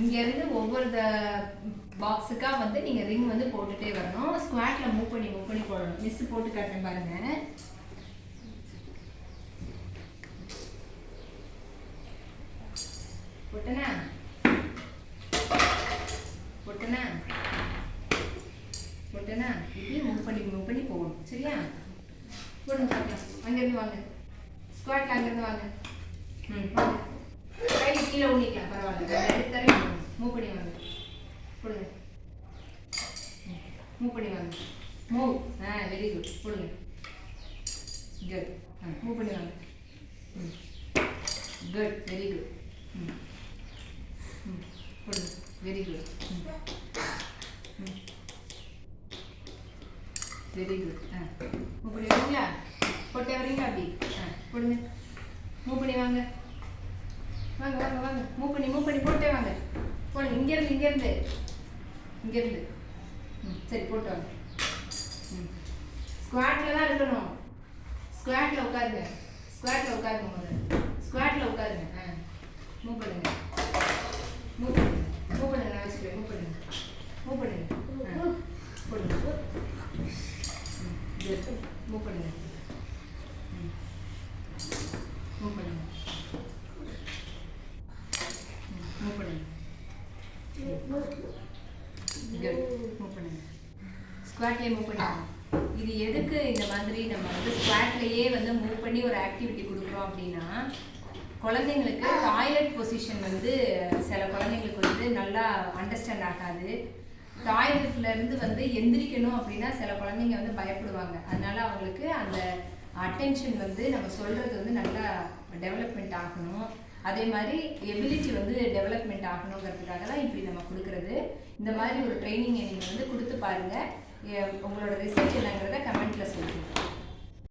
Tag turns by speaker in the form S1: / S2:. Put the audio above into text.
S1: இங்கேருந்து ஒவ்வொரு பாக்ஸுக்காக வந்து நீங்கள் ரிங் வந்து போட்டுட்டே வரணும். ஸ்குவாட்டில் மூவ் பண்ணி மூவ் பண்ணி போடணும். மிஸ் போட்டு காட்டுறேன் பாருங்க. போட்டனா போட்டனா போட்டனா இப்படி மூவ் பண்ணி மூவ் பண்ணி போகணும். சரியா? போடுங்க பார்க்கலாம். அங்கேருந்து வாங்க. ஸ்குவாட்டில் அங்கேருந்து வாங்க. ம் வாங்க. கீழே ஊனிக்கலாம் பரவாயில்ல. மூவ் பண்ணி வாங்க கொடுங்க. மூவ் பண்ணி வாங்க மூவ் ஆ வெரி குட் கொடுங்க. குட் ஆ மூவ் பண்ணி வாங்க ம். குட் வெரி குட் ம். ம். கொடுங்க. வெரி குட் ம். ம். வெரி குட் ஆ. மூவ் பண்ணி வரீங்களா போட்டே வரீங்களா அப்படி? ஆ கொடுங்க. மூவ் பண்ணி வாங்க. வாங்க வாங்க வாங்க. மூவ் பண்ணி மூவ் பண்ணி போட்டே இங்கேருந்து இங்கேருந்து. இங்கேருந்து. ம் சரி போட்டு வாங்க. ம். ஸ்குவாட்டில் தான் இருக்கணும். ஸ்குவாட்டில் உட்காருங்க. ஸ்குவாட்டில் உட்காருங்க முதல்ல. ஸ்குவாட்டில் உட்காருங்க. ஆ. மூவ் பண்ணுங்க. மூவ் பண்ணுங்க. மூவ் பண்ணுங்க நான் வச்சுக்கிறேன். மூவ் பண்ணுங்க. மூவ் பண்ணுங்க. ஆ. போடுங்க. மூவ் பண்ணுங்க ம் மூவ் பண்ணுங்க ம் மூவ் பண்ணுங்க குட் மூவ் பண்ணுங்க ஸ்குவாட்லேயே மூவ் பண்ணுங்க. இது எதுக்கு இந்த மாதிரி நம்ம வந்து ஸ்குவாட்லேயே வந்து மூவ் பண்ணி ஒரு ஆக்டிவிட்டி கொடுக்குறோம் அப்படின்னா குழந்தைங்களுக்கு டாய்லெட் பொசிஷன் வந்து சில குழந்தைங்களுக்கு வந்து நல்லா அண்டர்ஸ்டாண்ட் ஆகாது. டாய்லெட்ல இருந்து வந்து எந்திரிக்கணும் அப்படின்னா சில குழந்தைங்க வந்து பயப்படுவாங்க. அதனால அவங்களுக்கு அந்த அட்டென்ஷன் வந்து நம்ம சொல்றது வந்து நல்லா டெவலப்மெண்ட் ஆகணும். அதே மாதிரி எபிலிட்டி வந்து டெவலப்மெண்ட் ஆகணுங்கிறதுக்காக தான் இப்படி நம்ம கொடுக்குறது. இந்த மாதிரி ஒரு ட்ரைனிங்கை நீங்கள் வந்து கொடுத்து பாருங்கள் உங்களோட ரிசல்ட் என்னங்கிறத கமெண்ட்டில் சொல்லுங்கள்